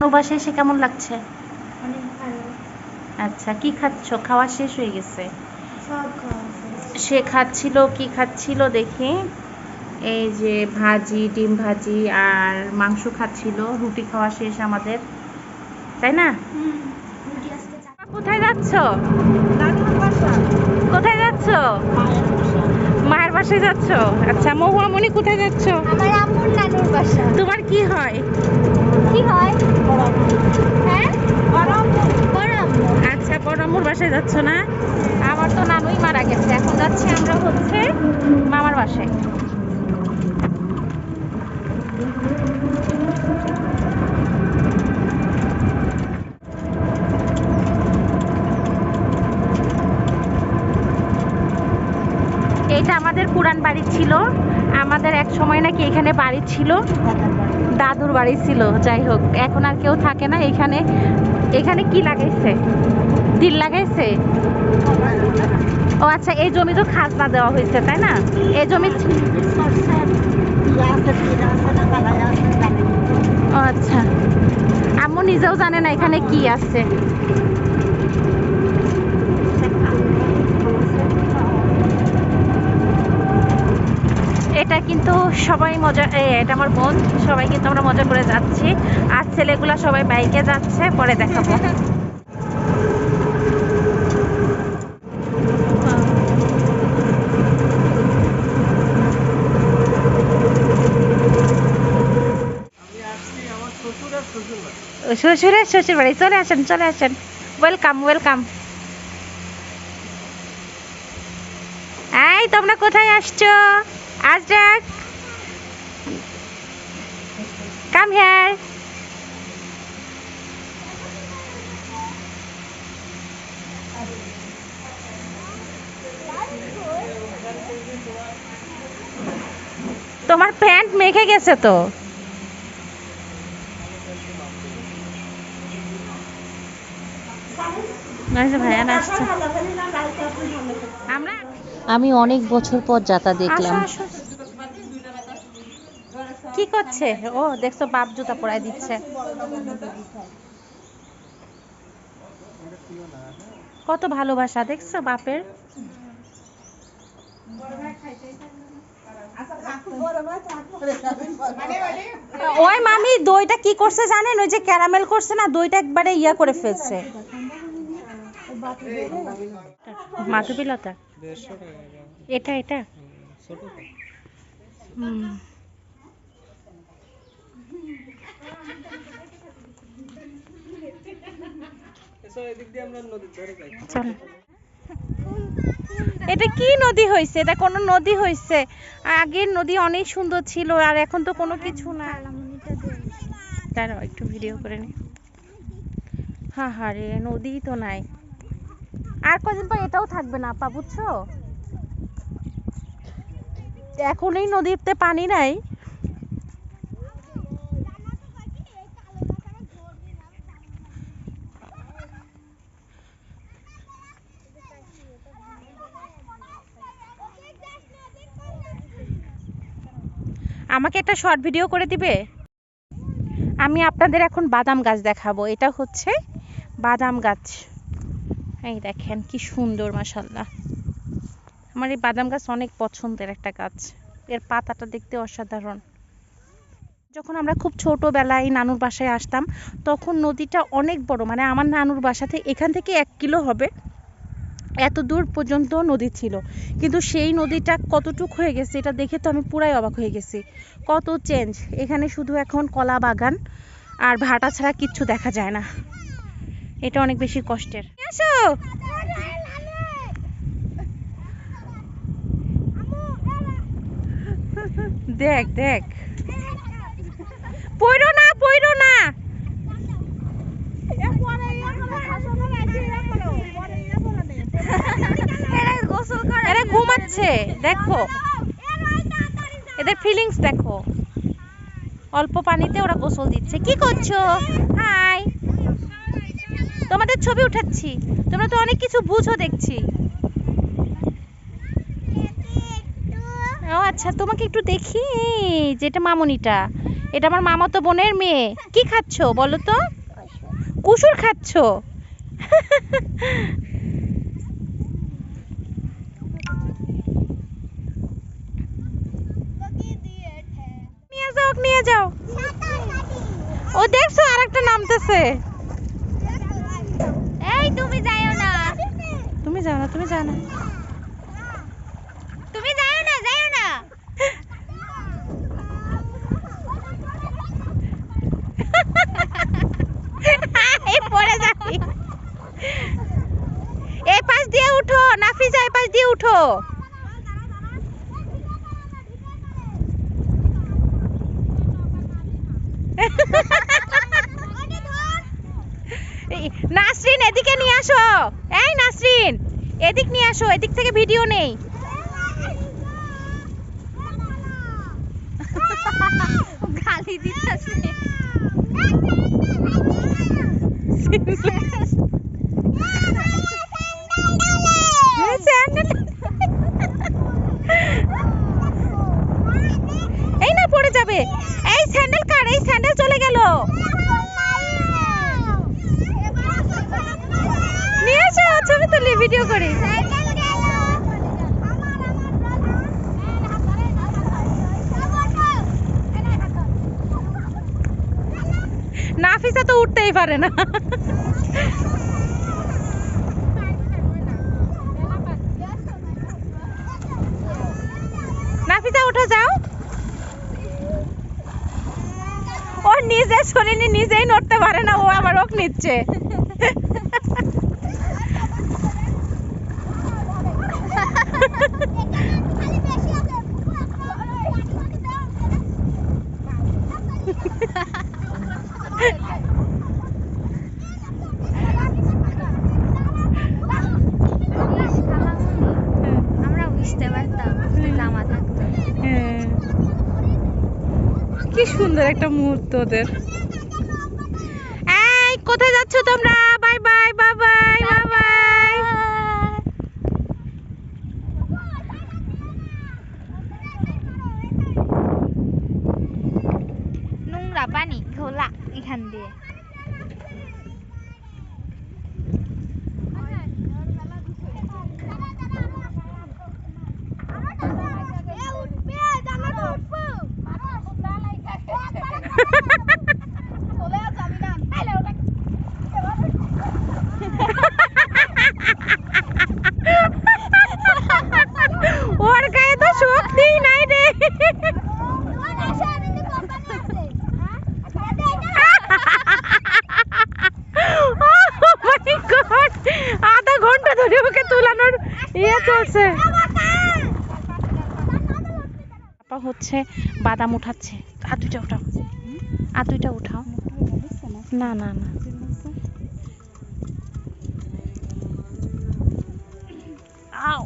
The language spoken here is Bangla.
প্রবাসে এসে কেমন লাগছে? অনেক ভালো। আচ্ছা কি খাচ্ছ? খাওয়া শেষ হয়ে গেছে? সব খাওয়া সে খাচ্ছিল কি খাচ্ছিল দেখি? এই যে ভাজি ডিম ভাজি আর মাংস খাচ্ছিল। রুটি খাওয়া শেষ আমাদের। তাই না? কোথায় যাচ্ছ? কোথায় যাচ্ছ? মায়ের বাসায় যাচ্ছ? আচ্ছা মহুয়ামণি কোথায় যাচ্ছ? আমার আম্মুর নানুর বাসা। তোমার কি হয়? কি হয়? আচ্ছা বাসায় যাচ্ছ না? আমার তো নানুই মারা গেছে। এখন যাচ্ছি আমরা হচ্ছে মামার বাসায়। এইটা আমাদের পুরান বাড়ি ছিল। আমাদের এক সময় নাকি এখানে বাড়ি ছিল। দাদুর বাড়ি ছিল, যাই হোক, এখন আর কেউ থাকে না। এখানে এখানে কি লাগাইছে? দিল লাগাইছে? ও আচ্ছা এই জমি তো খাজনা দেওয়া হয়েছে, তাই না? এই জমি আচ্ছা। আম্মু নিজেও জানে না এখানে কি আছে এটা কিন্তু সবাই মজা এটা আমার বোন, সবাই কিন্তু আমরা মজা করে যাচ্ছি। আর ছেলেগুলো সবাই বাইকে যাচ্ছে, পরে দেখাবো। শ্বশুরের শ্বশুর বাড়ি চলে আসেন চলে আসেন। ওয়েলকাম ওয়েলকাম এই, তোমরা কোথায় আসছো? আজরাক কাম হিয়ার তোমার প্যান্ট মেখে গেছে তো। ভাইয়া আমরা আমি অনেক বছর পর যাতা দেখলাম। কি করছে? ও দেখছ বাপ জুতা পরাই দিচ্ছে। কত ভালোবাসা দেখছ বাপের? ওই মামি দইটা কি করছে জানেন? ওই যে ক্যারামেল করছে না দইটা একবারে ইয়া করে ফেলছে। মাধবীলতা? এটা এটা? হুম চলো। এটা কি নদী হয়েছে এটা কোনো নদী হয়েছে আগের নদী অনেক সুন্দর ছিল, আর এখন তো কোনো কিছু না দাঁড়াও, একটু ভিডিও করে নি। হ্যাঁ হ্যাঁ রে নদী তো নাই। আর কদিন পর এটাও থাকবে না, আপা, বুঝছ? এখন এই নদীতে পানি নাই। আমাকে একটা শর্ট ভিডিও করে দিবে? আমি আপনাদের এখন বাদাম গাছ দেখাবো। এটা হচ্ছে বাদাম গাছ। এই দেখেন, কি সুন্দর মাসাল্লাহ আমার এই বাদাম গাছ অনেক পছন্দের একটা গাছ। এর পাতাটা দেখতে অসাধারণ। যখন আমরা খুব ছোটবেলায় নানুর বাসায় আসতাম, তখন নদীটা অনেক বড়। মানে আমার নানুর বাসাতে এখান থেকে এক কিলো হবে। এত দূর পর্যন্ত নদী ছিল। কিন্তু সেই নদীটা কতটুক হয়ে গেছে এটা দেখে তো আমি পুরাই অবাক হয়ে গেছি। কত চেঞ্জ এখানে শুধু এখন কলা বাগান আর ভাটা ছাড়া কিচ্ছু দেখা যায় না। এটা অনেক বেশি কষ্টের। আসো! দেখ দেখ। না! এরা ঘুমাচ্ছে, দেখো। এদের ফিলিংস দেখো। অল্প পানিতে ওরা গোসল দিচ্ছে। কি করছ? হাই তোমাদের ছবি উঠাচ্ছি। তোমরা তো অনেক কিছু বুঝো দেখছি। ও আচ্ছা তোমাকে একটু দেখি, যেটা মামনিটা। এটা আমার মামাতো বোনের মেয়ে। কি খাচ্ছো বলো তো? কুসুর খাচ্ছো। নিয়ে যাও। যাও ও দেখছ আরেকটা নামতেছে। এই তুমি যাইও না। তুমি যাও না তুমি যাও না। তুমি যাইও না যাইও না। এই পড়ে যাবি। এই পাশ দিয়ে উঠো নাফিজা এই পাশ দিয়ে উঠো। নাসরিন এদিকে নিয়ে আসো। এই নাসরিন এদিক নিয়ে আসো এদিক থেকে ভিডিও নেই। গালি দিতেছে এই স্যান্ডেল এই না পড়ে যাবে এই স্যান্ডেল কার এই স্যান্ডেল চলে গেল নিয়ে এসো ছবি তুলি ভিডিও করি। নাফিসা তো উঠতেই পারে না। নাফিসা, উঠো, যাও। ও নিজে শরীরে নিজেই নড়তে পারে না, ও আবার ওক নিচ্ছে আমরা বুঝতে পারতাম জামা থাকতো হ্যাঁ। কি সুন্দর একটা মুহূর্ত ওদের। কোথায় যাচ্ছ তোমরা? তারপর হচ্ছে বাদাম উঠাচ্ছে। আর দুইটা উঠাও। আর দুইটা উঠাও। না না না। আও।